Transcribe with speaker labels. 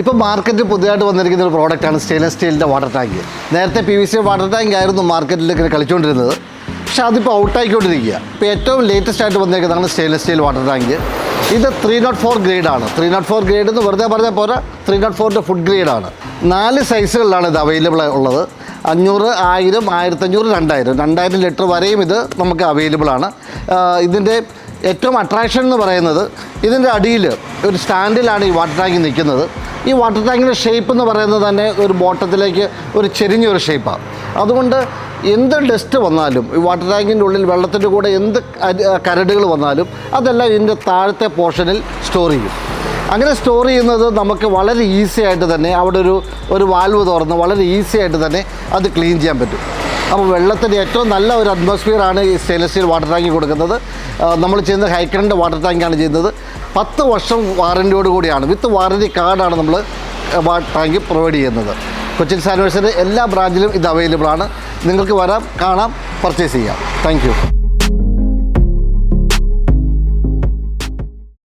Speaker 1: ഇപ്പോൾ മാർക്കറ്റിൽ പുതിയതായിട്ട് വന്നിരിക്കുന്ന ഒരു പ്രോഡക്റ്റാണ് സ്റ്റെയിൻലെസ് സ്റ്റീലിന്റെ വാട്ടർ ടാങ്ക് നേരത്തെ P V C water tank ആയിരുന്നു മാർക്കറ്റിൽ ഇങ്ങനെ കളിച്ചുകൊണ്ടിരുന്നത് പക്ഷേ അതിപ്പോൾ ഔട്ടായിക്കൊണ്ടിരിക്കുക ഇപ്പോൾ ഏറ്റവും ലേറ്റസ്റ്റ് ആയിട്ട് വന്നിരിക്കുന്നതാണ് സ്റ്റെയിൻലെസ് സ്റ്റീൽ വാട്ടർ ടാങ്ക് ഇത് ത്രീ നോട്ട് ഫോർ ഗ്രേഡാണ് ത്രീ നോട്ട് ഫോർ ഗ്രേഡ് എന്ന് വെറുതെ പറഞ്ഞാൽ പോരാ. ത്രീ നോട്ട് ഫോറിന്റെ ഫുഡ് ഗ്രേഡാണ് നാല് സൈസുകളിലാണ് ഇത് അവൈലബിൾ ഉള്ളത്. അഞ്ഞൂറ് ആയിരം ആയിരത്തഞ്ഞൂറ് രണ്ടായിരം. രണ്ടായിരം ലിറ്റർ വരെയും ഇത് നമുക്ക് അവൈലബിൾ ആണ്. ഇതിന്റെ ഏറ്റവും അട്രാക്ഷൻ എന്ന് പറയുന്നത് ഇതിന്റെ അടിയിൽ ഒരു സ്റ്റാൻഡിലാണ് ഈ വാട്ടർ ടാങ്ക് നിൽക്കുന്നത്. ഈ വാട്ടർ ടാങ്കിന്റെ ഷേപ്പ് എന്ന് പറയുന്നത് തന്നെ ഒരു ബോട്ടത്തിലേക്ക് ഒരു ചെരിഞ്ഞൊരു ഷേപ്പാണ് അതുകൊണ്ട് എന്ത് ഡസ്റ്റ് വന്നാലും ഈ വാട്ടർ ടാങ്കിന്റെ ഉള്ളിൽ വെള്ളത്തിന്റെ കൂടെ എന്ത് കരടുകൾ വന്നാലും അതെല്ലാം ഇതിന്റെ താഴത്തെ പോർഷനിൽ സ്റ്റോർ ചെയ്യും. അങ്ങനെ സ്റ്റോർ ചെയ്യുന്നത് നമുക്ക് വളരെ ഈസി ആയിട്ട് തന്നെ അവിടെ ഒരു ഒരു വാൽവ് തുറന്ന് വളരെ ഈസി ആയിട്ട് തന്നെ അത് ക്ലീൻ ചെയ്യാൻ പറ്റും. അപ്പോൾ വെള്ളത്തിന് ഏറ്റവും നല്ല ഒരു അറ്റ്മോസ്ഫിയറാണ് ഈ സ്റ്റെയിൻലെസ് സ്റ്റീൽ വാട്ടർ ടാങ്ക് കൊടുക്കുന്നത്. നമ്മൾ ചെയ്യുന്നത് ഹൈക്കറിന്റെ വാട്ടർ ടാങ്കാണ് ചെയ്യുന്നത്. പത്ത് വർഷം വാറന്റിയോട് കൂടിയാണ്. വിത്ത് വാറന്റി കാർഡാണ് നമ്മൾ വാട്ടർ ടാങ്ക് പ്രൊവൈഡ് ചെയ്യുന്നത്. കൊച്ചിൻ സാനിവേഴ്സിന്റെ എല്ലാ ബ്രാഞ്ചിലും ഇത് അവൈലബിൾ ആണ്. നിങ്ങൾക്ക് വരാം കാണാം പർച്ചേസ് ചെയ്യാം. താങ്ക്